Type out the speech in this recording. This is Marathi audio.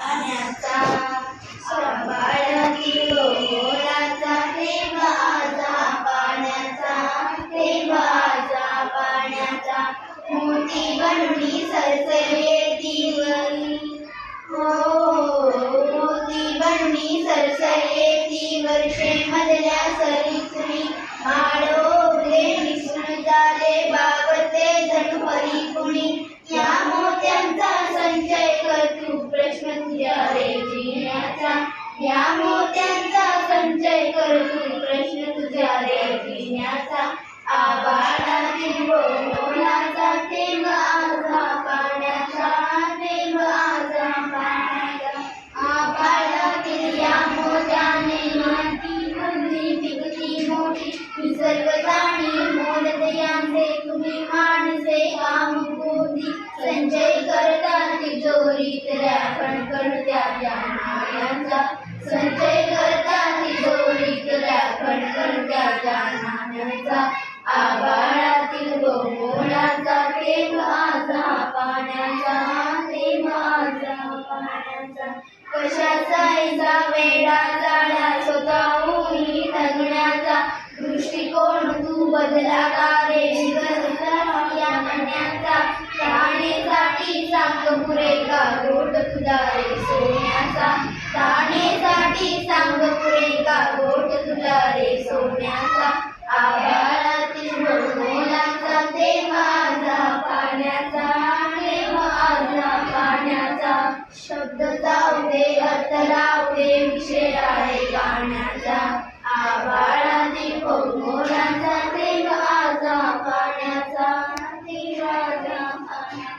पाण्याचा सांभाळती मोती बनली सरसरे ती वर्षे मधल्या तुझ्या रे आबाळातील बोलाचा पाण्याचा थेंब आजा पाण्याचा आबाळातील या मोत्याने माती पिकती मोठी. निसर्ग जाणी मोडत यांचे तुम्ही नाण्यांचा आबाळातील गोलाचा ते माझा पाण्याचा ते माझा पाण्याचा. कशाचा इजा वेडा झाला स्वतःहून जगण्याचा दृष्टिकोन तू बदला का रे? या म्हणण्याचा ठाणेसाठी सांग पुरे का? गोट तुझा रे सोन्याचा. ठाणेसाठी सांग पुरे का? गोट तुझा रे सोन्याचा. शब्द जाऊ दे अर्थ राहू दे विषय आहे गाण्याचा. आबाळाने मोलाचा ते माझा पाण्याचा. ते माझा पाण्याचा.